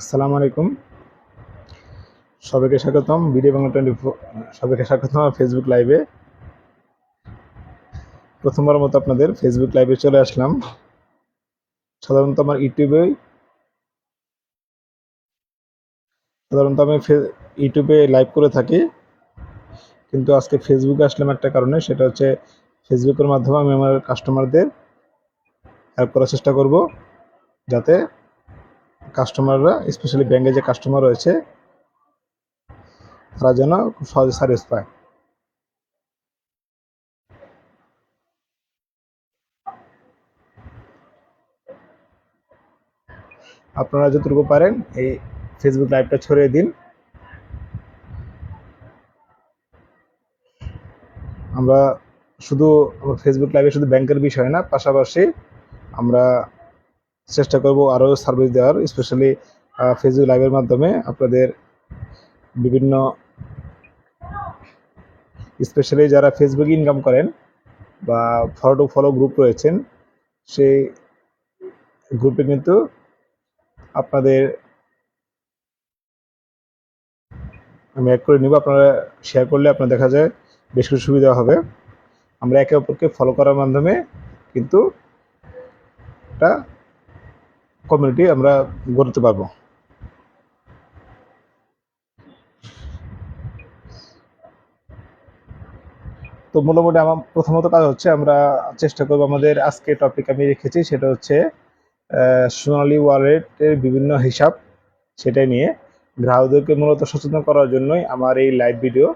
আসসালামু আলাইকুম। সবাইকে স্বাগতম ভিডিও বাংলা টোয়েন্টি ফোর, সবাইকে স্বাগতম ফেসবুক লাইভে প্রথমবার মতো আপনাদের ফেসবুক লাইভে চলে আসলাম। সাধারণত আমার ইউটিউবে, সাধারণত আমি ইউটিউবে লাইভ করে থাকি। কিন্তু আজকে ফেসবুকে আসলাম একটা কারণে, সেটা হচ্ছে ফেসবুকের মাধ্যমে আমি আমার কাস্টমারদের হেল্প করার চেষ্টা করব, যাতে কাস্টমাররা স্পেশালি ব্যাংকে যে কাস্টমার রয়েছে, তারা যেন খুব সহজে সার্ভিস পায়। আপনারা যতটুকু পারেন এই ফেসবুক লাইভটা ছড়িয়ে দিন। আমরা শুধু ফেসবুক লাইভে শুধু ব্যাংকের বিষয় না, পাশাপাশি আমরা চেষ্টা করব আরও সার্ভিস দেওয়ার স্পেশালি ফেসবুক লাইভের মাধ্যমে আপনাদের বিভিন্ন স্পেশালি যারা ফেসবুক ইনকাম করেন বা ফলো টু ফলো গ্রুপ রয়েছেন, সেই গ্রুপে কিন্তু আপনাদের আমি অ্যাড করে নিব। আপনারা শেয়ার করলে আপনার দেখা যায় বেশ কিছু সুবিধা হবে। আমরা একে অপরকে ফলো করার মাধ্যমে কিন্তু একটা কমিউনিটি আমরা গড়তে পারব। তো মোটামুটি আমার প্রথমত কাজ হচ্ছে আমরা চেষ্টা করব আমাদের আজকে টপিক আমি রেখেছি, সেটা হচ্ছে সোনালি ওয়ালেটের বিভিন্ন হিসাব সেটাই নিয়ে। গ্রাহকদেরকে মূলত সচেতন করার জন্যই আমার এই লাইভ ভিডিও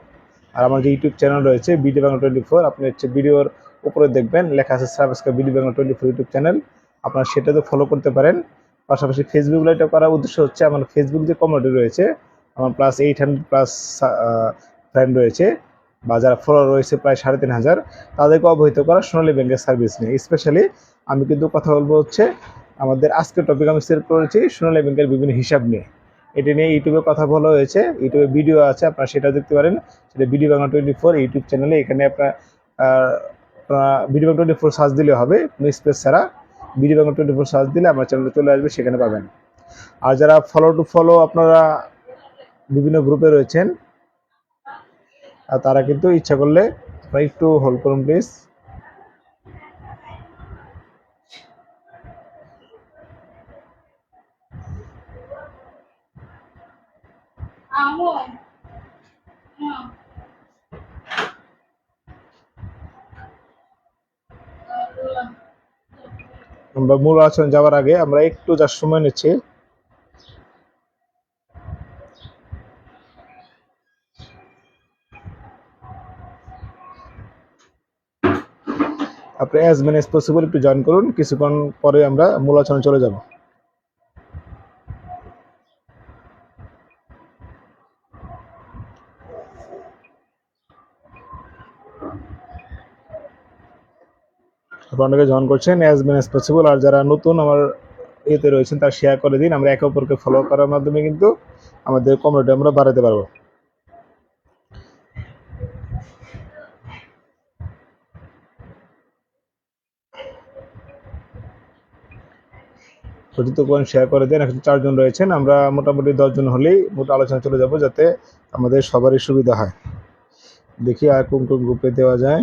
আর আমার যে ইউটিউব চ্যানেল রয়েছে বিডি বাংলা টোয়েন্টি ফোর আপনি হচ্ছে ভিডিওর উপরে দেখবেন, লেখা আছে subscribe BD Bangla twenty four YouTube channel আপনারা সেটাতে ফলো করতে পারেন। পাশাপাশি ফেসবুক লাইভটা করার উদ্দেশ্য হচ্ছে আমার ফেসবুক যে কমিউনিটি রয়েছে, আমার plus eight hundred plus friend রয়েছে বা যারা ফলোয়ার রয়েছে প্রায় সাড়ে তিন হাজার, তাদেরকে অবহিত করা সোনালী ব্যাংকের সার্ভিস নিয়ে। স্পেশালি আমি কিন্তু কথা বলব হচ্ছে আমাদের আজকের টপিক আমি সিলেক্ট করেছি সোনালী ব্যাংকের বিভিন্ন হিসাব নিয়ে। এটা নিয়ে ইউটিউবে কথা বলা হয়েছে ইউটিউবে ভিডিও আছে, আপনারা সেটা দেখতে পারেন। সেটা video Bangla twenty four YouTube চ্যানেলে এখানে আপনার video Bangla twenty four search দিলে হবে স্পেস ছাড়া। Video Bangla twenty four search দিলে আমার চ্যানেলে চলে আসবে, সেখানে পাবেন আর যারা ফলো টু ফলো আপনারা বিভিন্ন গ্রুপে রয়েছেন, আর তারা কিন্তু ইচ্ছা করলে আপনারা একটু হোল্ড করুন প্লিজ Amo. আমরা মূল আলোচনা যাওয়ার আগে আমরা একটু যার সময় নিচ্ছি। আপনি অ্যাজ মেন এজ পসিবল একটু জয়েন করুন, কিছুক্ষণ পরে আমরা মূল আলোচনা চলে যাব। আপনারা জয়েন করছেন অ্যাজ মেন এস পসিবল আর যারা নতুন আমার ইয়েতে রয়েছেন, তারা শেয়ার করে দিন। আমরা একে অপরকে ফলো করার মাধ্যমে কিন্তু আমাদের কমিউনিটি আমরা বাড়াতে পারব। সচেতন শেয়ার করে দেন। এখন চারজন রয়েছেন, আমরা মোটামুটি দশজন হলেই মোট আলোচনা চলে যাব যাতে আমাদের সবারই সুবিধা হয়। দেখি আর কোন কোন গ্রুপে দেওয়া যায়।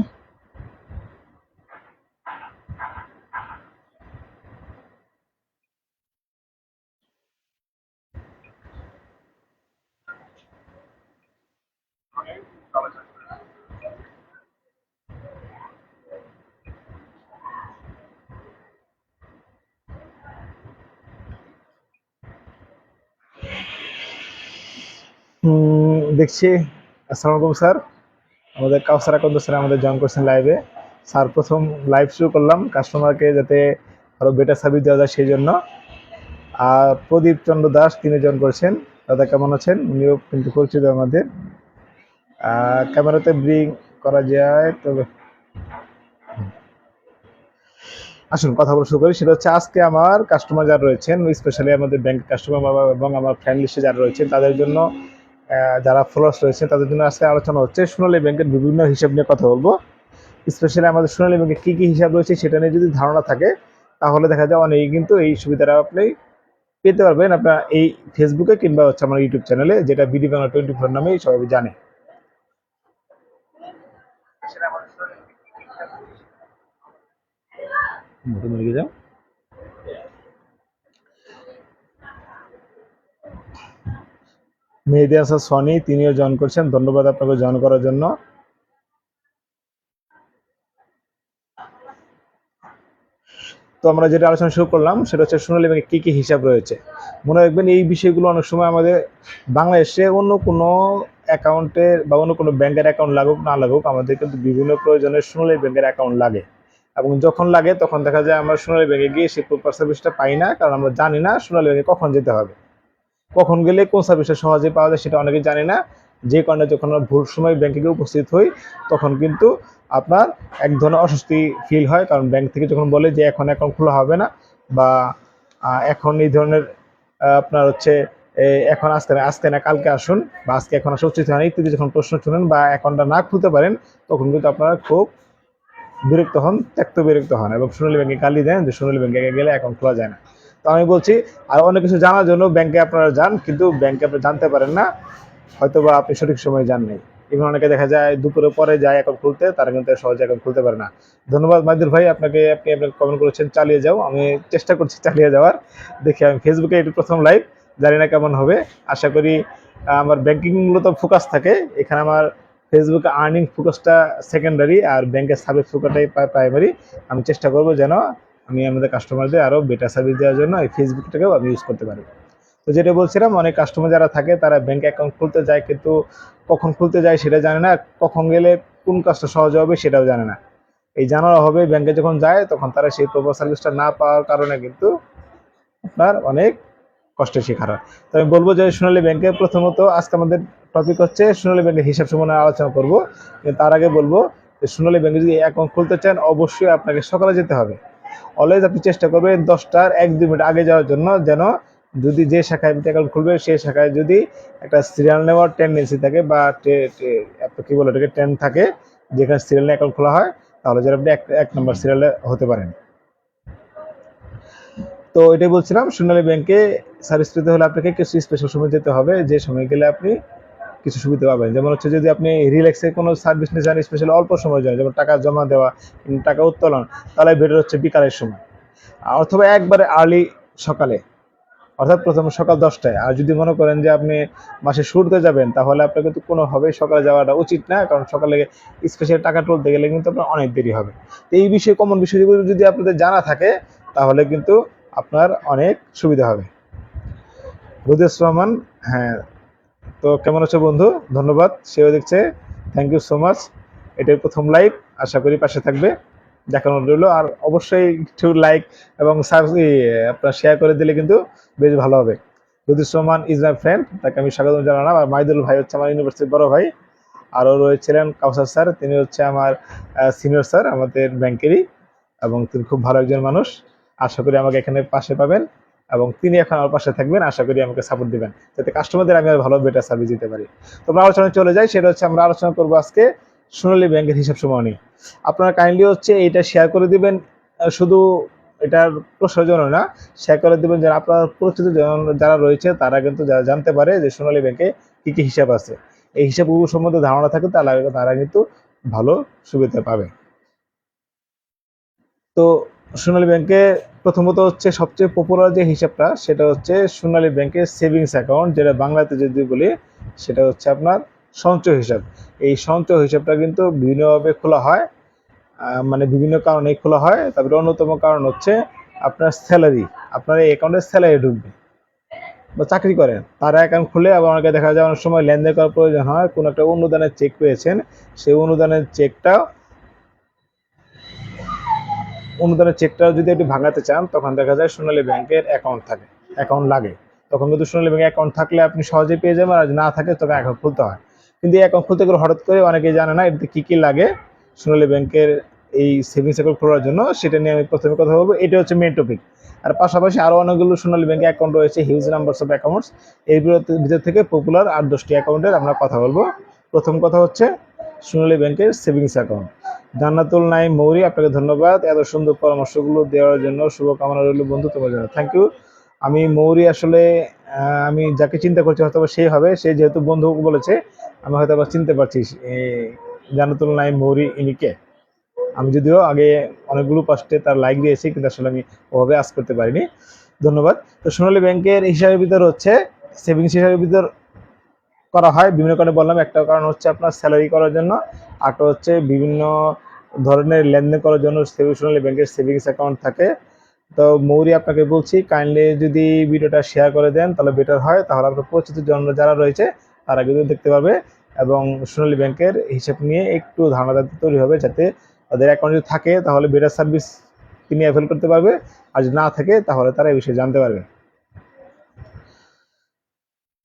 দেখছি। আসসালামু আলাইকুম, স্যার। আমাদের কাউসার আকন্দ স্যার আমাদের জয়েন করছেন লাইভে স্যার, প্রথম লাইভ শুরু করলাম কাস্টমারকে যাতে আরও বেটার সার্ভিস দেওয়া যায় সেই জন্য। আর প্রদীপ চন্দ্র দাস, তিনি জয়েন করছেন। দাদা কেমন আছেন? উনিও কিন্তু পরিচিত আমাদের। ক্যামেরাতে ব্রিং করা যায় তবে আসুন কথা বলা শুরু করি। সেটা হচ্ছে আজকে আমার কাস্টমার যারা রয়েছেন স্পেশালি আমাদের ব্যাংক কাস্টমার এবং আমার ফ্রেন্ড যারা রয়েছেন, তাদের জন্য যারা ফলোয়ার্স রয়েছে তাদের জন্য আজকে আলোচনা হচ্ছে সোনালী ব্যাংকের বিভিন্ন হিসাব নিয়ে কথা বলব। স্পেশালি আমাদের সোনালী ব্যাংকে কী কী হিসাব রয়েছে সেটা নিয়ে যদি ধারণা থাকে, তাহলে দেখা যায় অনেকেই কিন্তু এই সুবিধাটা আপনি পেতে পারবেন। আপনার এই ফেসবুকে কিংবা হচ্ছে আমার ইউটিউব চ্যানেলে যেটা বিডি বাংলা টোয়েন্টি ফোর নামেই সবাই জানে। মোটামুটি লিখে যাও। মেহেদি হাসান, সনি, তিনিও জয়েন করছেন। ধন্যবাদ আপনাকে জয়েন করার জন্য। তো আমরা যেটা আলোচনা শুরু করলাম, সেটা হচ্ছে সোনালী ব্যাংকে কি কি হিসাব রয়েছে? মনে রাখবেন এই বিষয়গুলো অনেক সময় আমাদের বাংলাদেশে অন্য কোনো অ্যাকাউন্টের বা অন্য কোনো ব্যাংকের অ্যাকাউন্ট লাগুক, না লাগুক, আমাদের কিন্তু বিভিন্ন প্রয়োজনে সোনালী ব্যাংকের অ্যাকাউন্ট লাগে। এবং যখন লাগে তখন দেখা যায় আমরা সোনালী ব্যাংকে গিয়ে সেই প্রপার সার্ভিসটা পাই না, কারণ আমরা জানি না সোনালী ব্যাংকে কখন যেতে হবে। কখন গেলে কোন সার্ভিসটা সহজে পাওয়া যায় সেটা অনেকে জানে না। যে কারণে যখন আমরা ভুল সময় ব্যাংকে গিয়ে উপস্থিত হই, তখন কিন্তু আপনার এক ধরনের অস্বস্তি ফিল হয়। কারণ ব্যাংক থেকে যখন বলে যে এখন অ্যাকাউন্ট খোলা হবে না বা এখন এই ধরনের আপনার হচ্ছে এখন আজকে না আজকে না, কালকে আসুন বা আজকে এখন আসা উচিত হয় না ইত্যাদি যখন প্রশ্ন শুনেন বা অ্যাকাউন্টটা না খুলতে পারেন, তখন কিন্তু আপনারা খুব বিরক্ত হন, ত্যক্ত বিরক্ত হন এবং সোনালী ব্যাংকে গালি দেন যে সোনালী ব্যাংকে গেলে অ্যাকাউন্ট খোলা যায় না। তো আমি বলছি, আর অনেক কিছু জানার জন্য ব্যাংকে আপনারা যান, কিন্তু ব্যাংকে আপনি জানতে পারেন না হয়তো বা আপনি সঠিক সময় যান নাই। এবং অনেকে দেখা যায় দুপুরে পরে যায় অ্যাকাউন্ট খুলতে, তারা কিন্তু সহজে অ্যাকাউন্ট খুলতে পারে না। ধন্যবাদ মাইদুর ভাই, আপনাকে আপনি আপনাকে কমেন্ট করেছেন, চালিয়ে যাও। আমি চেষ্টা করছি চালিয়ে যাওয়ার। দেখি আমি ফেসবুকে একটু প্রথম লাইভ জানি না কেমন হবে। আশা করি আমার ব্যাংকিং মূলত ফোকাস থাকে। এখানে আমার ফেসবুকে আর্নিং ফোকাসটা সেকেন্ডারি আর ব্যাংকের সার্ভিস ফোকাসটাই প্রাইমারি আমি চেষ্টা করব যেন আমি আমাদের কাস্টমারদের আরও বেটার সার্ভিস দেওয়ার জন্য এই ফেসবুকটাকেও আমি ইউজ করতে পারি। তো যেটা বলছিলাম, অনেক কাস্টমার যারা থাকে, তারা ব্যাংক অ্যাকাউন্ট খুলতে যায় কিন্তু কখন খুলতে যায় সেটা জানে না, কখন গেলে কোন কাজটা সহজ হবে সেটাও জানে না। এই জানার হবে ব্যাংকে যখন যায়, তখন তারা সেই প্রপার সার্ভিসটা না পাওয়ার কারণে কিন্তু আপনার অনেক কষ্টের শিকার হয়। তো আমি বলব যে সোনালী ব্যাংকে প্রথমত আজকে আমাদের টপিক হচ্ছে সোনালী ব্যাংকের হিসাব সম্বন্ধে আলোচনা করব। তার আগে বলব যে সোনালী ব্যাংকে যদি অ্যাকাউন্ট খুলতে চান, অবশ্যই আপনাকে সকালে যেতে হবে। অলওয়েজ আপনি চেষ্টা করবেন দশটার এক দুই মিনিট আগে যাওয়ার জন্য যেন যদি যে শাখায় আপনি অ্যাকাউন্ট খুলবে সেই শাখায় যদি একটা সিরিয়াল নেওয়ার টেন্ডেন্সি থাকে বা কি বলে ওটাকে ট্রেন থাকে, যেখানে সিরিয়াল অ্যাকাউন্ট খোলা হয়, তাহলে যেন আপনি এক এক নম্বর সিরিয়ালে হতে পারেন। তো এটাই বলছিলাম, সোনালী ব্যাংকে সার্ভিস পেতে হলে আপনাকে কিছু স্পেশাল সময় যেতে হবে, যে সময় গেলে আপনি কিছু সুবিধা পাবেন। যেমন হচ্ছে যদি আপনি রিল্যাক্সে কোনো সার্ভিস নিতে চান স্পেশাল অল্প সময়ের জন্য যেমন টাকা জমা দেওয়া টাকা উত্তোলন, তাহলে বেটার হচ্ছে বিকালের সময়। অথবা একবারে আর্লি সকালে, অর্থাৎ প্রথম সকাল দশটায়। আর যদি মনে করেন যে আপনি মাসে শুরুতে যাবেন, তাহলে আপনার কিন্তু কোনোভাবেই সকালে যাওয়াটা উচিত না, কারণ সকালে স্পেশাল টাকা তুলতে গেলে কিন্তু আপনার অনেক দেরি হবে। তো এই বিষয়ে কমন বিষয়গুলো যদি আপনাদের জানা থাকে, তাহলে কিন্তু আপনার অনেক সুবিধা হবে। রুদেশ রহমান হ্যাঁ। তো কেমন আছো বন্ধু? ধন্যবাদ, সেও দেখছে। থ্যাংক ইউ সো মাচ এটাই প্রথম লাইভ আশা করি পাশে থাকবে। দেখানো রইল, আর অবশ্যই একটু লাইক এবং আপনার শেয়ার করে দিলে কিন্তু বেশ ভালো হবে। Rudis Rahman is my friend তাকে আমি স্বাগত জানালাম। আর মাইদুল ভাই হচ্ছে আমার ইউনিভার্সিটির বড় ভাই। আরও রয়েছিলেন কাউসার স্যার, তিনি হচ্ছে আমার সিনিয়র স্যার আমাদের ব্যাংকেরই এবং তিনি খুব ভালো একজন মানুষ। আশা করি আমাকে এখানে পাশে পাবেন। এবং তিনি এখন আমার পাশে থাকবেন। আশা করি আমাকে সাপোর্ট দিবেন। যাতে কাস্টমারদের আমি আর ভালো বেটার সার্ভিস দিতে পারি। তো আলোচনায় চলে যাই। সেটা হচ্ছে আমরা আলোচনা করব আজকে সোনালী ব্যাংকের হিসাব সময় নিয়ে। আপনারা কাইন্ডলি হচ্ছে এটা শেয়ার করে দিবেন। শুধু এটার প্রসারের জন্য না শেয়ার করে দিবেন যারা আপনার পরিচিত যারা রয়েছে, তারা কিন্তু যারা জানতে পারে যে সোনালী ব্যাংকে কি কি হিসাব আছে। এই হিসাবগুলো সম্বন্ধে ধারণা থাকে তারা তারা কিন্তু ভালো সুবিধা পাবে। তো সোনালী ব্যাংকে প্রথমত হচ্ছে সবচেয়ে পপুলার যে হিসাবটা, সেটা হচ্ছে সোনালী ব্যাংকের সেভিংস অ্যাকাউন্ট যেটা বাংলাতে যদি বলি, সেটা হচ্ছে আপনার সঞ্চয় হিসাব। এই সঞ্চয় হিসাবটা কিন্তু বিভিন্নভাবে খোলা হয় মানে বিভিন্ন কারণে খোলা হয়। তারপরে অন্যতম কারণ হচ্ছে আপনার স্যালারি আপনার এই অ্যাকাউন্টে স্যালারি ঢুকবে। বা চাকরি করেন তারা অ্যাকাউন্ট খুলে আবার অনেকে দেখা যায়, অনেক সময় লেনদেন করার প্রয়োজন হয়। কোনো একটা অনুদানের চেক পেয়েছেন, সেই অনুদানের চেকটা অনুদানের চেকটাও যদি একটু ভাঙাতে চান, তখন দেখা যায় সোনালী ব্যাংকের অ্যাকাউন্ট থাকে অ্যাকাউন্ট লাগে। তখন কিন্তু সোনালী ব্যাংকে অ্যাকাউন্ট থাকলে আপনি সহজেই পেয়ে যাবেন, আর না থাকে, তবে অ্যাকাউন্ট খুলতে হয়। কিন্তু এই অ্যাকাউন্ট খুলতে গেলে হঠাৎ করে অনেকেই জানে না, এটাতে কী কী লাগে সোনালী ব্যাংকের এই সেভিংস অ্যাকাউন্ট খোলার জন্য, সেটা নিয়ে আমি প্রথমে কথা বলব। এটা হচ্ছে মেন টপিক আর পাশাপাশি আরও অনেকগুলো সোনালী ব্যাংকে অ্যাকাউন্ট রয়েছে হিউজ নাম্বারস অফ অ্যাকাউন্টস বিরত- ভিতর থেকে পপুলার আট দশটি অ্যাকাউন্টের আমরা কথা বলব। প্রথম কথা হচ্ছে সোনালী ব্যাংকের সেভিংস অ্যাকাউন্ট জান্নাতুল নাইম মৌরি, আপনাকে ধন্যবাদ। এত সুন্দর পরামর্শগুলো দেওয়ার জন্য শুভকামনা রইল বন্ধু তোমার জন্য। থ্যাংক ইউ আমি মৌরি আসলে আমি যাকে চিন্তা করছি হয়তো সেই হবে, সে যেহেতু বন্ধু বলেছে, আমি হয়তো আবার চিনতে পারছি জানাতুল নাই মৌরি ইনিকে আমি যদিও আগে অনেকগুলো পাস্টে তার লাইক দিয়েছি, কিন্তু আসলে আমি ওভাবে আজ করতে পারিনি। ধন্যবাদ। তো সোনালী ব্যাংকের হিসাবের ভিতর হচ্ছে সেভিংস হিসাবের ভিতর করা হয়। বিভিন্ন কারণে বললাম একটা কারণ হচ্ছে আপনার স্যালারি করার জন্য আরটা হচ্ছে বিভিন্ন ধরনের লেনদেন করার জন্য সোনালী ব্যাংকের সেভিংস অ্যাকাউন্ট থাকে। তো মৌরি আপনাকে বলছি কাইন্ডলি যদি ভিডিওটা শেয়ার করে দেন, তাহলে বেটার হয়। তাহলে আপনার পরিচিত জন যারা রয়েছে, তারা কিন্তু দেখতে পাবে এবং সোনালী ব্যাংকের হিসাব নিয়ে একটু ধারণা তৈরি হবে যাতে তাদের অ্যাকাউন্ট যদি থাকে, তাহলে বেটার সার্ভিস তিনি অ্যাভেল করতে পারবে। আর যদি না থাকে, তাহলে তারা এই বিষয়ে জানতে পারবে।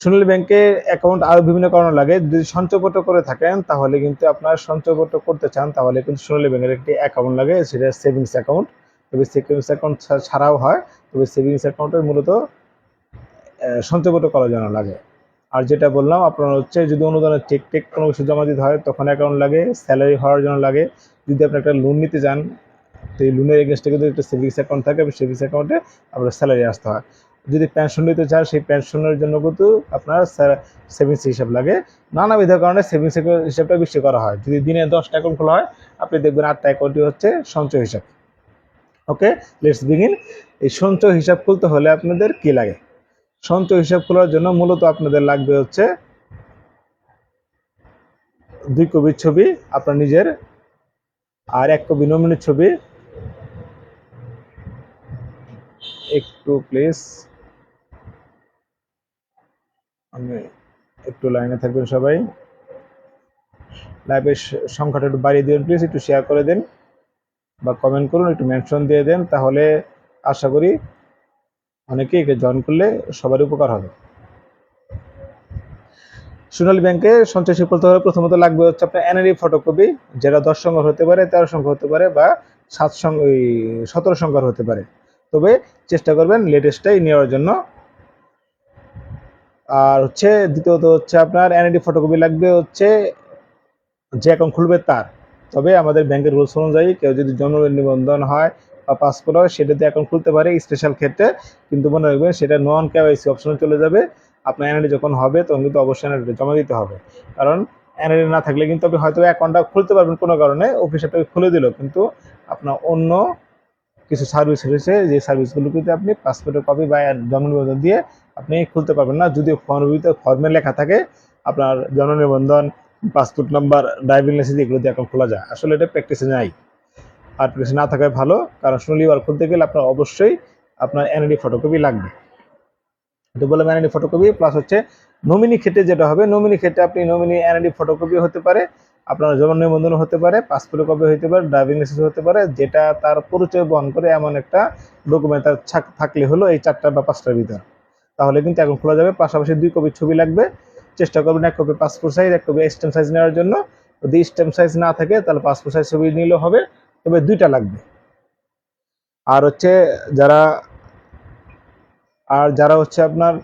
সোনালী ব্যাংকের অ্যাকাউন্ট আরও বিভিন্ন কারণে লাগে। যদি সঞ্চয়পত্র করে থাকেন, তাহলে কিন্তু আপনার সঞ্চয়পত্র করতে চান, তাহলে কিন্তু সোনালী ব্যাংকের একটি অ্যাকাউন্ট লাগে, সেটা সেভিংস অ্যাকাউন্ট তবে সেভিংস অ্যাকাউন্ট ছাড়াও হয়, তবে সেভিংস অ্যাকাউন্টের মূলত সঞ্চয়পত্র করার জন্য লাগে। আর যেটা বললাম, আপনার হচ্ছে যদি অনুদানের চেক টেক কোনো কিছু জমা দিতে হয়, তখন অ্যাকাউন্ট লাগে স্যালারি হওয়ার জন্য লাগে। যদি আপনি একটা লোন নিতে চান, তো এই লোনের এগেনস্টে কিন্তু একটা সেভিংস অ্যাকাউন্ট থাকে সেভিংস অ্যাকাউন্টে আপনার স্যালারি আসতে হয়। যদি পেনশন নিতে চান, সেই পেনশনের জন্য কিন্তু আপনার সেভিংস হিসাব লাগে। নানাবিধ কারণে সেভিংস হিসাবটা বেশি করা হয়। যদি দিনে দশটা অ্যাকাউন্ট খোলা হয়, আপনি দেখবেন আটটা অ্যাকাউন্টই হচ্ছে সঞ্চয় হিসাব। ওকে লেটস বিগিন এই সঞ্চয় হিসাব খুলতে হলে আপনাদের কি লাগে? সঞ্চয় হিসাব খোলার জন্য মূলত আপনাদের লাগবে হচ্ছে দুই কবির ছবি, আপনার নিজের, আর এক কবি নমিনির ছবি। একটু প্লিজ আমি একটু লাইনে থাকবেন সবাই। লাইভের সংখ্যাটা একটু বাড়িয়ে দিন প্লিজ একটু শেয়ার করে দিন বা কমেন্ট করুন, একটু মেনশন দিয়ে দেন, তাহলে আশা করি অনেকে একে জয়েন করলে সবারই উপকার হবে। সোনালী ব্যাংকে সঞ্চয় করতে হলে প্রথমত লাগবে হচ্ছে আপনার এনআরই ফটোকপি যেটা দশ সংখ্যার হতে পারে, তেরো সংখ্যা হতে পারে বা সাত সংখ্যা সতেরো সংখ্যার হতে পারে। তবে চেষ্টা করবেন লেটেস্টটাই নেওয়ার জন্য আর হচ্ছে দ্বিতীয়ত হচ্ছে আপনার এনআইডি ফটোকপি লাগবে হচ্ছে যে অ্যাকাউন্ট খুলবে তার। তবে আমাদের ব্যাংকের রুলস অনুযায়ী কেউ যদি জন্ম নিবন্ধন হয় বা পাসপোর্ট হয় সেটাতে অ্যাকাউন্ট খুলতে পারে স্পেশাল ক্ষেত্রে। কিন্তু মনে রাখবেন, সেটা নন কেওয়াইসি অপশনে চলে যাবে। আপনার এনআইডি যখন হবে, তখন কিন্তু অবশ্যই এনআইডি জমা দিতে হবে। কারণ এনআইডি না থাকলে কিন্তু আপনি হয়তো অ্যাকাউন্টটা খুলতে পারবেন কোনো কারণে অফিস খুলে দিল। কিন্তু আপনার অন্য কিছু সার্ভিস রয়েছে, যে সার্ভিসগুলো কিন্তু আপনি পাসপোর্টের কপি বা জন্ম নিবন্ধন দিয়ে আপনি খুলতে পারবেন না। যদি ফর্মে ফর্মে লেখা থাকে, আপনার জন্ম নিবন্ধন পাসপোর্ট নাম্বার ড্রাইভিং লাইসেন্স এগুলো দিয়ে এখন খোলা যায়। আসলে এটা প্র্যাকটিসে নাই। আর প্র্যাকটিস না থাকায় ভালো, কারণ ওয়ার খুলতে গেলে আপনার অবশ্যই আপনার এনআইডি ফটোকপি লাগবে। তো বললাম এনআইডি ফটোকপি প্লাস হচ্ছে নমিনি ক্ষেত্রে যেটা হবে নমিনি ক্ষেত্রে আপনি নমিনি এনআইডি ফটোকপি হতে পারে, আপনার জন্ম নিবন্ধন হতে পারে পাসপোর্ট কপি হতে পারে ড্রাইভিং লাইসেন্স হতে পারে, যেটা তার পরিচয় বহন করে এমন একটা ডকুমেন্ট থাকলে হলো এই চারটা বা পাঁচটার ভিতর। তাহলে কিন্তু এখন খোলা যাবে। পাশাপাশি দুই কপি ছবি লাগবে। চেষ্টা করবেন এক কপি পাসপোর্ট সাইজ এক কপি স্টেম সাইজ নেওয়ার জন্য। যদি স্টেম সাইজ না থাকে, তাহলে পাসপোর্ট সাইজ ছবি নিলেও হবে। তবে দুইটা লাগবে। আর হচ্ছে যারা, আর যারা হচ্ছে আপনার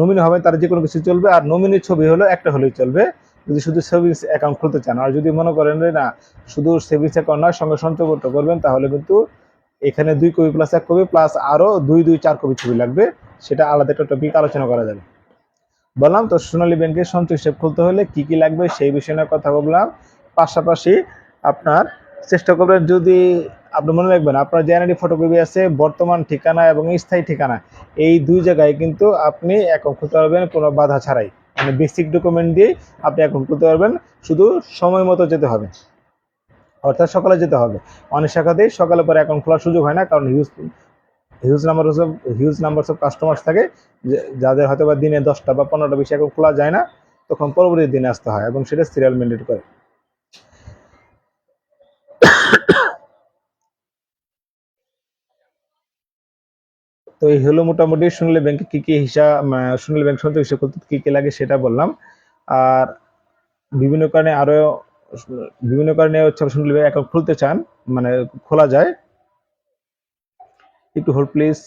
নমিনি হবে, তারা যে কোনো কিছু চলবে। আর নমিনির ছবি হলো, একটা হলেই চলবে। যদি শুধু সেভিংস অ্যাকাউন্ট খুলতে চান। আর যদি মনে করেন না, শুধু সেভিংস অ্যাকাউন্ট নয়, সঙ্গে সঞ্চয়পত্র করবেন, তাহলে কিন্তু এখানে দুই কপি প্লাস এক কপি প্লাস আরও দুই দুই, চার কপি ছবি লাগবে। সেটা আলাদা একটা টপিক আলোচনা করা যাবে। বললাম তো, সোনালী ব্যাংকের সঞ্চয় হিসেব খুলতে হলে কি কি লাগবে সেই বিষয়ে নিয়ে কথা বললাম। পাশাপাশি আপনার চেষ্টা করবেন যদি আপনি মনে রাখবেন, আপনার এনআইডি ফটোকপি আছে, বর্তমান ঠিকানা এবং স্থায়ী ঠিকানা, এই দুই জায়গায় কিন্তু আপনি অ্যাকাউন্ট খুলতে পারবেন, কোনো বাধা ছাড়াই। মানে বেসিক ডকুমেন্ট দিয়ে আপনি অ্যাকাউন্ট খুলতে পারবেন। শুধু সময় মতো যেতে হবে। অর্থাৎ সকালে যেতে হবে। অনেক শাখাতেই সকালে পরে অ্যাকাউন্ট খোলার সুযোগ হয় না, কারণ huge huge number of huge number of customers থাকে যাদের হয়তো বা দিনে দশটা বা পনেরোটা বেশি অ্যাকাউন্ট খোলা যায় না, তখন পরবর্তী দিনে আসতে হয় এবং সেটা সিরিয়াল মেনটেন করে। তো এই হলো মোটামুটি সোনালী ব্যাংকে কি কি হিসাব সোনালী ব্যাংক সঞ্চয় হিসাব করতে কি কি লাগে সেটা বললাম। আর বিভিন্ন কারণে আরও বিভিন্ন কারণে হচ্ছে সোনালী অ্যাকাউন্ট খুলতে চান মানে খোলা যায় একটু হোল্ড প্লিজ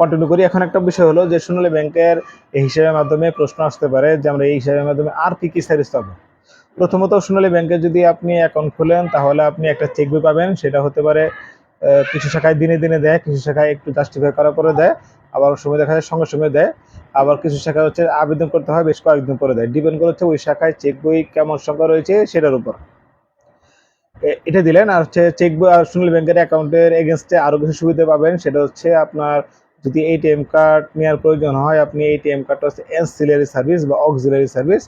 কন্টিনিউ করি। এখন একটা বিষয় হলো যে, সোনালী ব্যাংকের এই হিসাবের মাধ্যমে প্রশ্ন আসতে পারে যে, আমরা এই হিসাবের মাধ্যমে আর কি কি সার্ভিস পাবো? প্রথমত, সোনালী ব্যাংকে যদি আপনি অ্যাকাউন্ট খোলেন, তাহলে আপনি একটা চেক বই পাবেন। সেটা হতে পারে কিছু শাখায় দিনে দিনে দেয়, কিছু শাখায় একটু জাস্টিফাই করার পরে দেয়, আবার সময় দেখা যায় সঙ্গে সঙ্গে দেয়। আবার কিছু শাখায় হচ্ছে আবেদন করতে হয়, বেশ কয়েকদিন পরে দেয়। ডিপেন্ড করে হচ্ছে ওই শাখায় চেক বই কেমন সংখ্যা রয়েছে, সেটার উপর। এটা দিলেন আর হচ্ছে চেক বই আর সোনালী ব্যাংকের অ্যাকাউন্টের এগেনস্টে আরও কিছু সুবিধা পাবেন। সেটা হচ্ছে আপনার যদি এটিএম কার্ড নেওয়ার প্রয়োজন হয়, আপনি এটিএম কার্ডটা হচ্ছে এনসিলারি সার্ভিস বা অক্সিলারি সার্ভিস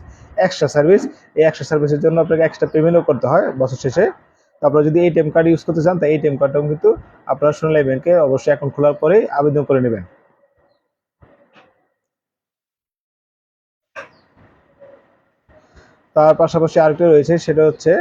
এক্সট্রা সার্ভিস এই এক্সট্রা সার্ভিসের জন্য আপনাকে এক্সট্রা পেমেন্টও করতে হয় বছর শেষে। তারপরে যদি এটিএম কার্ড ইউজ করতে চান তা এটিএম কার্ডটাও কিন্তু আপনার সোনালী ব্যাংকে অবশ্যই অ্যাকাউন্ট খোলার পরেই আবেদন করে নেবেন। তার পাশাপাশি আরেকটা রয়েছে, সেটা হচ্ছে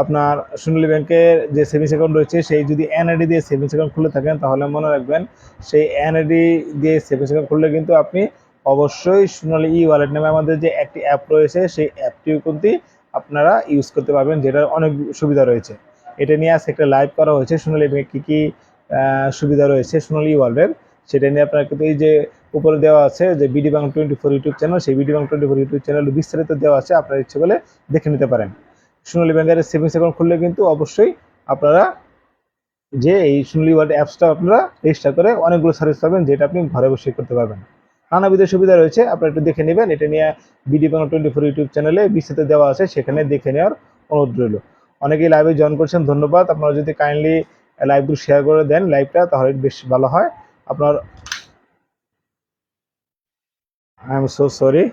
আপনার সোনালী ব্যাংকের যে সেভিংস অ্যাকাউন্ট রয়েছে, সেই যদি এনআইডি দিয়ে সেভিংস অ্যাকাউন্ট খুলে থাকেন, তাহলে মনে রাখবেন সেই এনআইডি দিয়ে সেভিংস অ্যাকাউন্ট খুললে কিন্তু আপনি অবশ্যই সোনালী ই ওয়ালেট নামে আমাদের যে একটি অ্যাপ রয়েছে, সেই অ্যাপটিও কিন্তু আপনারা ইউজ করতে পারবেন, যেটার অনেক সুবিধা রয়েছে। এটা নিয়ে আজকে একটা লাইভ করা হয়েছে, সোনালী ব্যাংকে কী কী সুবিধা রয়েছে সোনালী ই ওয়ালেটের সেটা নিয়ে আপনারা কিন্তু এই যে উপরে দেওয়া আছে যে BD Bangla twenty four YouTube channel সেই BD Bangla twenty four YouTube channel বিস্তারিত দেওয়া আছে, আপনারা ইচ্ছে করলে দেখে নিতে পারেন। সোনালী ব্যাংকের সেভিংস অ্যাকাউন্ট খুললে কিন্তু অবশ্যই আপনারা যে এই সোনালী ওয়ার্ল্ড অ্যাপসটা আপনারা রেজিস্টার করে অনেকগুলো সার্ভিস পাবেন, যেটা আপনি ঘরে বসে করতে পারবেন। নানাবিধ সুবিধা রয়েছে, আপনারা একটু দেখে নেবেন। এটা নিয়ে BD Bangla twenty four YouTube চ্যানেলে বিস্তারিত দেওয়া আছে, সেখানে দেখে নেওয়ার অনুরোধ রইল। অনেকেই লাইভে জয়েন করছেন, ধন্যবাদ। আপনারা যদি কাইন্ডলি লাইভগুলো শেয়ার করে দেন লাইভটা তাহলে বেশ ভালো হয়। আপনার আই এম সো সরি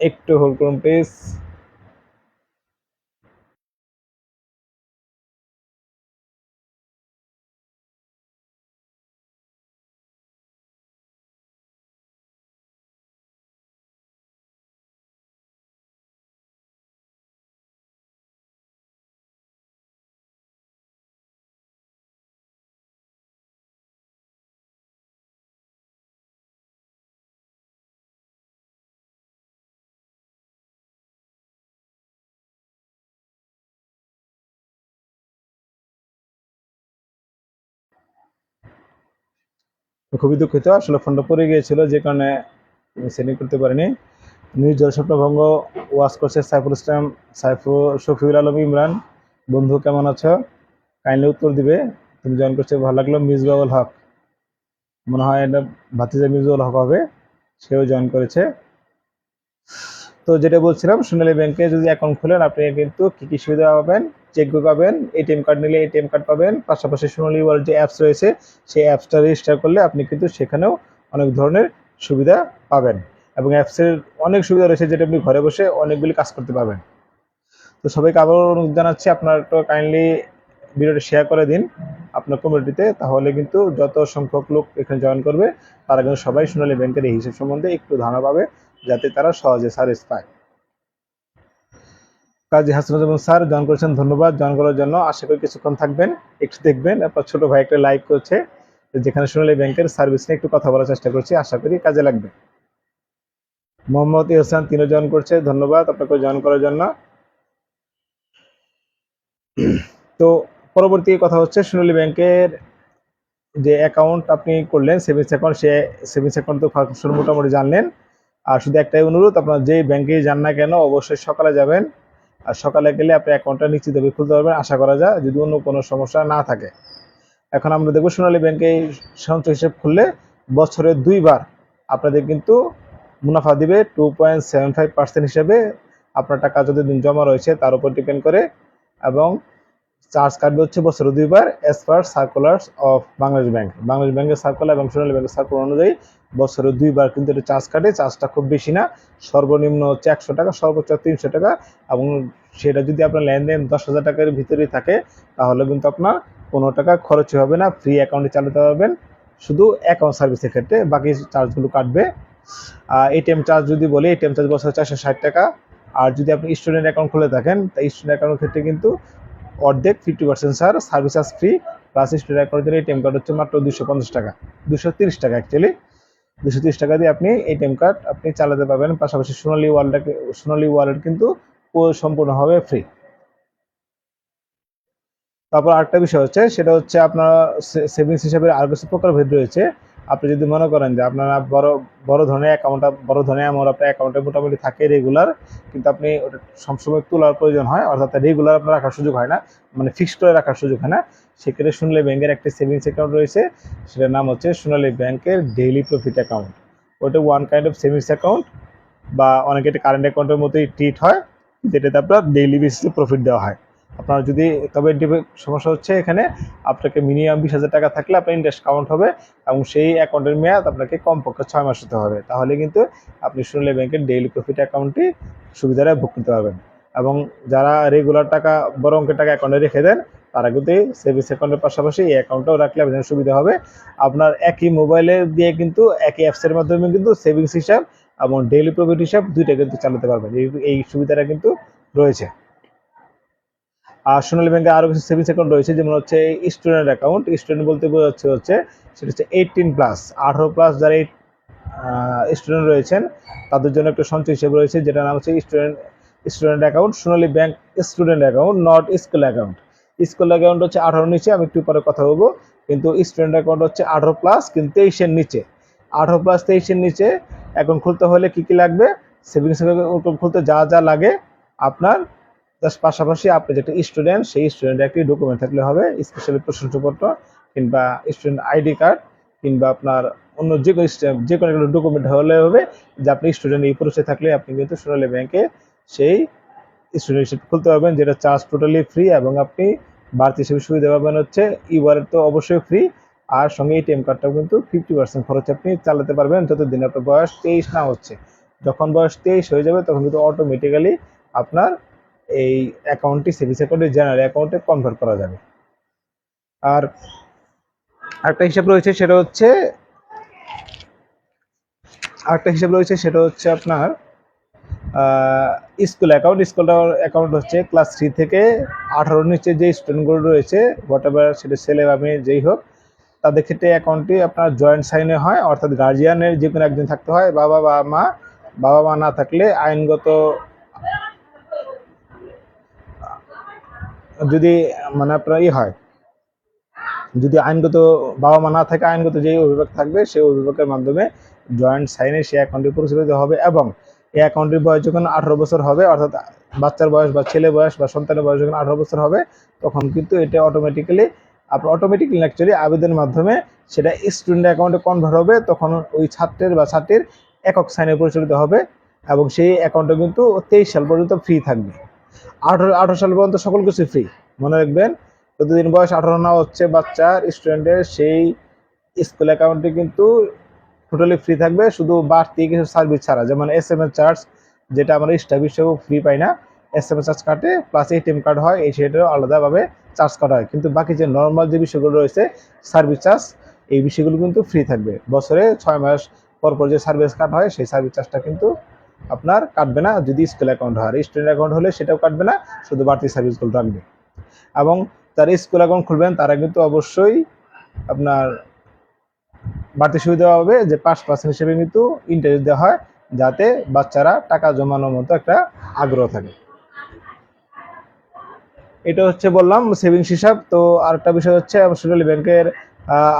একটু হোল্ড করুন প্লিজ খুবই দুঃখিত। আসলে ফোনটা পড়ে গিয়েছিল, যে কারণে সেন্ডিং করতে পারিনি। নিউজ জলস্বপ্ন ভঙ্গ ওয়াশ করছে সাইফুল ইসলাম সাইফু শফিউল আলম, ইমরান। বন্ধু, কেমন আছো? কাইন্ডলি উত্তর দিবে। তুমি জয়েন করছে, ভালো লাগল। মিসবাউল হক। মনে হয় এটা ভাতিজা মিসবাউল হক হবে। সেও জয়েন করেছে। তো যেটা বলছিলাম, সোনালী ব্যাংকে যদি অ্যাকাউন্ট খোলেন, আপনি কিন্তু কি কি সুবিধা পাবেন? চেক বই পাবেন এটিএম কার্ড নিলে এটিএম কার্ড পাবেন, পাশাপাশি সোনালী ওয়ার্ল্ড যে অ্যাপস রয়েছে, সেই অ্যাপসটা রেজিস্টার করলে আপনি কিন্তু সেখানেও অনেক ধরনের সুবিধা পাবেন। এবং অ্যাপসের অনেক সুবিধা রয়েছে, যেটা আপনি ঘরে বসে অনেকগুলি কাজ করতে পারবেন। তো সবাইকে আবারও অনুরোধ জানাচ্ছি, আপনার একটু কাইন্ডলি ভিডিওটা শেয়ার করে দিন আপনার কমিউনিটিতে তাহলে কিন্তু যত সংখ্যক লোক এখানে জয়েন করবে, তারা কিন্তু সবাই সোনালী ব্যাংকের এই হিসাব সম্বন্ধে একটু ধারণা পাবে। যাতে তারা সহজে সার্ভিস পায়। কাজী হাসিনুজ্জামান স্যার, জয়েন করেছেন, ধন্যবাদ। জয়েন করার জন্য আশা করি কিছুক্ষণ থাকবেন, একটু দেখবেন। আপনার ছোট ভাই একটা লাইক করছে, যেখানে সোনালী ব্যাংকের সার্ভিস নিয়ে একটু কথা বলার চেষ্টা করছি, আশা করি কাজে লাগবে। মোহাম্মদ ইহসান, তিনও জয়েন করছে, ধন্যবাদ আপনাকে জয়েন করার জন্য। তো পরবর্তী কথা হচ্ছে, সোনালী ব্যাংকের যে অ্যাকাউন্ট আপনি করলেন সেভিংস অ্যাকাউন্ট সে সেভিংস অ্যাকাউন্ট তো মোটামুটি জানলেন। আর শুধু একটাই অনুরোধ, আপনার যেই ব্যাংকে যান না কেন অবশ্যই সকালে যাবেন। আর সকালে গেলে আপনি অ্যাকাউন্টটা নিশ্চিতভাবে খুলতে পারবেন, আশা করা যায় যদি অন্য কোনো সমস্যা না থাকে। এখন আমরা দেখব সোনালী ব্যাংকে সঞ্চয় হিসেব খুললে বছরে দুইবার আপনাদের কিন্তু মুনাফা দিবে two point seven five percent হিসেবে। আপনার টাকা যতদিন জমা রয়েছে তার উপর ডিপেন্ড করে এবং চার্জ কাটবে হচ্ছে বছরে দুইবার as per circulars of Bangladesh bank Bangladesh ব্যাংকের সার্কুলার এবং সোনালী ব্যাংকের সার্কুলার অনুযায়ী বছরে দুইবার কিন্তু এটা চার্জ কাটে, চার্জটা খুব বেশি না। সর্বনিম্ন হচ্ছে একশো টাকা, সর্বোচ্চ তিনশো টাকা এবং সেটা যদি আপনার লেনদেন দশ হাজার টাকার ভিতরেই থাকে, তাহলে কিন্তু আপনার কোনো টাকা খরচ হবে না ফ্রি অ্যাকাউন্টে চালাতে পারবেন শুধু অ্যাকাউন্ট সার্ভিসের ক্ষেত্রে বাকি চার্জগুলো কাটবে। আর এটিএম চার্জ যদি বলি এটিএম চার্জ বছরে চারশো ষাট টাকা। আর যদি আপনি স্টুডেন্ট অ্যাকাউন্ট খুলে থাকেন, তা স্টুডেন্ট অ্যাকাউন্টের ক্ষেত্রে কিন্তু অর্ধেক fifty percent sir service charge free plus student অ্যাকাউন্টের এটিএম কার্ড হচ্ছে মাত্র দুশো পঞ্চাশ টাকা দুশো তিরিশ টাকা অ্যাকচুয়ালি দুশো তিরিশ টাকা দিয়ে আপনি এটিএম কার্ড আপনি চালাতে পারবেন। পাশাপাশি সোনালি ওয়ালেটটাকে সোনালি ওয়ালেট কিন্তু সম্পূর্ণ সম্পূর্ণভাবে ফ্রি তারপর আরেকটা বিষয় হচ্ছে, সেটা হচ্ছে আপনার সেভিংস হিসাবে আর কিছু প্রকার ভেদ রয়েছে। আপনি যদি মনে করেন যে আপনারা বড় বড় ধরনের অ্যাকাউন্ট বড় ধরনের অ্যামাউন্ট আপনার অ্যাকাউন্টে মোটামুটি থাকে রেগুলার কিন্তু আপনি ওটা সবসময় তোলার প্রয়োজন হয়, অর্থাৎ রেগুলার আপনার রাখার সুযোগ হয় না মানে ফিক্সড করে রাখার সুযোগ হয় না, সেক্ষেত্রে সোনালী ব্যাংকের একটি সেভিংস অ্যাকাউন্ট রয়েছে, সেটার নাম হচ্ছে সোনালী ব্যাংকের ডেইলি প্রফিট অ্যাকাউন্ট ওটা one kind of savings account বা অনেকে এটা কারেন্ট অ্যাকাউন্টের মতোই ট্রিট হয়, যেটাতে আপনার ডেইলি বেসিসে প্রফিট দেওয়া হয়। আপনার যদি, তবে সমস্যা হচ্ছে এখানে আপনাকে মিনিমাম বিশ হাজার টাকা থাকলে আপনার ইন্টারেস্ট কাউন্ট হবে এবং সেই অ্যাকাউন্টের মেয়াদ আপনাকে কমপক্ষে ছয় মাস হতে হবে। তাহলে কিন্তু আপনি সোনালী ব্যাংকের ডেইলি প্রফিট অ্যাকাউন্টটি সুবিধাটা ভোগ করতে পারবেন। এবং যারা রেগুলার টাকা, বড় অঙ্কের টাকা অ্যাকাউন্টে রেখে দেন, তারা কিন্তু সেভিংস অ্যাকাউন্টের পাশাপাশি এই অ্যাকাউন্টটাও রাখলে আপনার সুবিধা হবে। আপনার একই মোবাইলে দিয়ে কিন্তু, একই অ্যাপসের মাধ্যমে কিন্তু সেভিংস হিসাব এবং ডেইলি প্রফিট হিসাব দুইটা কিন্তু চালাতে পারবেন। এই সুবিধাটা কিন্তু রয়েছে। আর সোনালী ব্যাংকে আরও কিছু সেভিংস অ্যাকাউন্ট রয়েছে, যেমন হচ্ছে স্টুডেন্ট অ্যাকাউন্ট স্টুডেন্ট বলতে বোঝাচ্ছে হচ্ছে সেটা হচ্ছে এইটিন প্লাস আঠারো প্লাস যারা স্টুডেন্ট রয়েছেন, তাদের জন্য একটা সঞ্চয় হিসেবে রয়েছে যেটা নাম হচ্ছে student student account Sonali bank student account not school account school account হচ্ছে আঠারো নিচে, আমি একটু পরে কথা বলব, কিন্তু স্টুডেন্ট অ্যাকাউন্ট হচ্ছে আঠারো প্লাস কিন্তু তেইশের নিচে। আঠারো প্লাস তেইশের নিচে অ্যাকাউন্ট খুলতে হলে কি কি লাগবে? সেভিংস অ্যাকাউন্ট খুলতে যা যা লাগে আপনার তার পাশাপাশি আপনি যেটা স্টুডেন্ট সেই স্টুডেন্ট একটি ডকুমেন্ট থাকলে হবে স্পেশালি প্রশংসাপত্র কিংবা স্টুডেন্ট আইডি কার্ড কিংবা আপনার অন্য যে কোনো যে কোনো একটা ডকুমেন্ট হলে হবে, যে আপনি স্টুডেন্ট এই পরিচয় থাকলে আপনি কিন্তু সোনালী ব্যাংকে সেই স্টুডেন্ট হিসেবে খুলতে পারবেন, যেটা চার্জ টোটালি ফ্রি এবং আপনি বাড়তি হিসেবে সুবিধা পাবেন হচ্ছে ই ওয়ালেট তো অবশ্যই ফ্রি আর সঙ্গে এটিএম কার্ডটাও কিন্তু ফিফটি পার্সেন্ট খরচ আপনি চালাতে পারবেন যতদিন আপনার বয়স তেইশ না হচ্ছে। যখন বয়স তেইশ হয়ে যাবে, তখন কিন্তু অটোমেটিক্যালি আপনার এই অ্যাকাউন্টটি সেভিংস অ্যাকাউন্টে জেনারেল অ্যাকাউন্টে কনভার্ট করা যাবে। আর আরেকটা হিসাব রয়েছে, সেটা হচ্ছে, আরেকটা হিসাব রয়েছে, সেটা হচ্ছে আপনার স্কুল অ্যাকাউন্ট স্কুল অ্যাকাউন্ট হচ্ছে ক্লাস থ্রি থেকে আঠারোর নিচে যে স্টুডেন্টগুলো রয়েছে হোয়াট এভার সেটা ছেলে বা মেয়ে যেই হোক, তাদের ক্ষেত্রে অ্যাকাউন্টটি আপনার জয়েন্ট সাইনে হয়। অর্থাৎ গার্জিয়ানের যে কোনো একজন থাকতে হয়, বাবা বা মা। বাবা মা না থাকলে আইনগত যদি মানে আপনার ই হয়, যদি আইনগত বাবা মা না থাকে, আইনগত যে অভিভাবক থাকবে, সেই অভিভাবকের মাধ্যমে জয়েন্ট সাইনে সেই অ্যাকাউন্টটি পরিচালিত হবে এবং এই অ্যাকাউন্টের বয়স যখন আঠারো বছর হবে, অর্থাৎ বাচ্চার বয়স বা ছেলে বয়স বা সন্তানের বয়স যখন আঠারো বছর হবে, তখন কিন্তু এটা অটোমেটিক্যালি আপনার অটোমেটিক্যালি অ্যাকচুয়ালি আবেদনের মাধ্যমে সেটা স্টুডেন্ট অ্যাকাউন্টে কনভার্ট হবে, তখন ওই ছাত্রের বা ছাত্রীর একক সাইনে পরিচালিত হবে এবং সেই অ্যাকাউন্টটা কিন্তু তেইশ সাল পর্যন্ত ফ্রি থাকবে। আঠারো আঠারো সাল পর্যন্ত সকল কিছু ফ্রি মনে রাখবেন। যতদিন বয়স আঠারো না হচ্ছে বাচ্চার স্টুডেন্টের সেই স্কুল অ্যাকাউন্টটি কিন্তু টোটালি ফ্রি থাকবে। শুধু বাড়তি কিছু সার্ভিস ছাড়া, যেমন এস এম এস চার্জ যেটা আমরা স্টাফ হিসেবেও ফ্রি পাই না। এস এম এস চার্জ কাটে প্লাস এটিএম কার্ড হয়, এই সেটাও আলাদাভাবে চার্জ করা হয়। কিন্তু বাকি যে নর্মাল যে বিষয়গুলো রয়েছে সার্ভিস চার্জ এই বিষয়গুলো কিন্তু ফ্রি থাকবে। বছরে ছয় মাস পর পর যে সার্ভিস কার্ড হয়, সেই সার্ভিস চার্জটা কিন্তু আপনার কাটবে না, যদি স্কুল অ্যাকাউন্ট হয়। আর স্টুডেন্ট অ্যাকাউন্ট হলে সেটাও কাটবে না, শুধু বাড়তি সার্ভিসগুলো রাখবে। এবং যারা স্কুল অ্যাকাউন্ট খুলবেন, তারা কিন্তু অবশ্যই আপনার বাড়তি সুবিধা হবে যে পাঁচ পার্সেন্ট হিসেবে কিন্তু ইন্টারেস্ট দেওয়া হয়, যাতে বাচ্চারা টাকা জমানোর মতো একটা আগ্রহ থাকে। এটা হচ্ছে বললাম সেভিংস হিসাব। তো আরেকটা বিষয় হচ্ছে সোনালী ব্যাংকের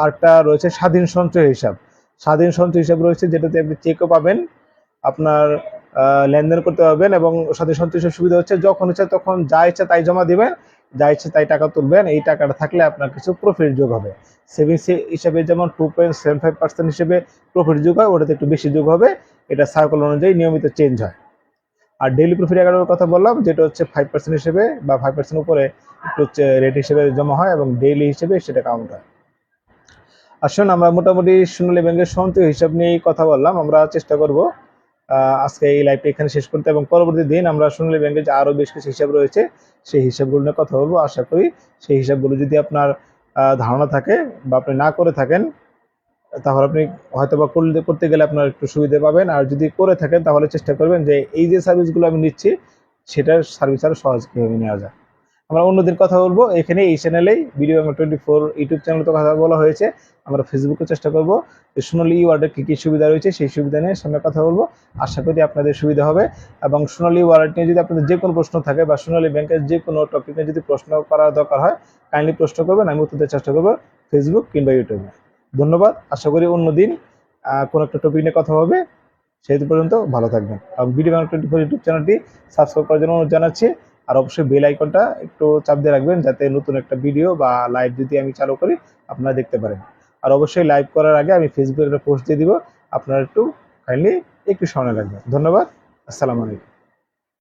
আরেকটা রয়েছে স্বাধীন সঞ্চয় হিসাব। স্বাধীন সঞ্চয় হিসাব রয়েছে, যেটাতে আপনি চেকও পাবেন। আপনার লেনদেন করতে পারবেন এবং সাথে হিসাব সুবিধা হচ্ছে যখন ইচ্ছা তখন যা ইচ্ছা তাই জমা দিবেন, যা ইচ্ছা তাই টাকা তুলবেন, এই টাকাটা থাকলে আপনার কিছু প্রফিট যোগ হবে। সেভিংস হিসাবে যেমন two point seven five percent হিসেবে প্রফিট যোগ হয়, ওটাতে একটু বেশি যোগ হবে। এটা সার্কেল অনুযায়ী নিয়মিত চেঞ্জ হয়। আর ডেইলি প্রফিট অ্যাকাউন্টের কথা বললাম, যেটা হচ্ছে ফাইভ পার্সেন্ট হিসেবে বা ফাইভ পার্সেন্ট উপরে একটু হচ্ছে রেট হিসেবে জমা হয় এবং ডেইলি হিসেবে সেটা কাউন্ট হয়। আসুন আমরা মোটামুটি সোনালী ব্যাংকের সঞ্চয় হিসাব নিয়েই কথা বললাম, আমরা চেষ্টা করব আজকে এই লাইভটা এখানে শেষ করতে এবং পরবর্তী দিন আমরা সোনালী ব্যাংকের যে আরও বেশ কিছু হিসাব রয়েছে, সেই হিসাবগুলো নিয়ে কথা বলব। আশা করি সেই হিসাবগুলো যদি আপনার ধারণা থাকে বা আপনি না করে থাকেন, তাহলে আপনি হয়তো বা করলে, করতে গেলে আপনার একটু সুবিধা পাবেন। আর যদি করে থাকেন, তাহলে চেষ্টা করবেন যে এই যে সার্ভিসগুলো আমি নিচ্ছি, সেটার সার্ভিস আরও সহজ কীভাবে নেওয়া যায়। আমরা অন্যদিন কথা বলব। এখানে এই চ্যানেলেই ভিডিও আমার টোয়েন্টি ফোর ইউটিউব চ্যানেল তো কথা বলা হয়েছে। আমরা ফেসবুকে চেষ্টা করব সোনালী ওয়ার্ডের কী কী সুবিধা রয়েছে সেই সুবিধা নিয়ে সামনে কথা বলব। আশা করি আপনাদের সুবিধা হবে এবং সোনালি ওয়ার্ড নিয়ে যদি আপনাদের যে কোনো প্রশ্ন থাকে বা সোনালি ব্যাংকের যে কোনো টপিক নিয়ে যদি প্রশ্ন করার দরকার হয় কাইন্ডলি প্রশ্ন করবেন, আমি উত্তর দেওয়ার চেষ্টা করব ফেসবুক কিংবা ইউটিউবে ধন্যবাদ। আশা করি অন্যদিন কোনো একটা টপিক নিয়ে কথা হবে। সেই পর্যন্ত ভালো থাকবেন। এবং ভিডিও টোয়েন্টি ফোর ইউটিউব চ্যানেলটি সাবস্ক্রাইব করার জন্য অনুরোধ জানাচ্ছি। আর অবশ্যই বেল আইকনটা একটু চাপ দিয়ে রাখবেন যাতে নতুন একটা ভিডিও বা লাইভ যদি আমি চালু করি, আপনারা দেখতে পারেন। আর অবশ্যই লাইভ করার আগে আমি ফেসবুকে একটা পোস্ট দিয়ে দিব। আপনারা একটু কাইন্ডলি একটু সামনে রাখবেন। ধন্যবাদ। আসসালামু আলাইকুম।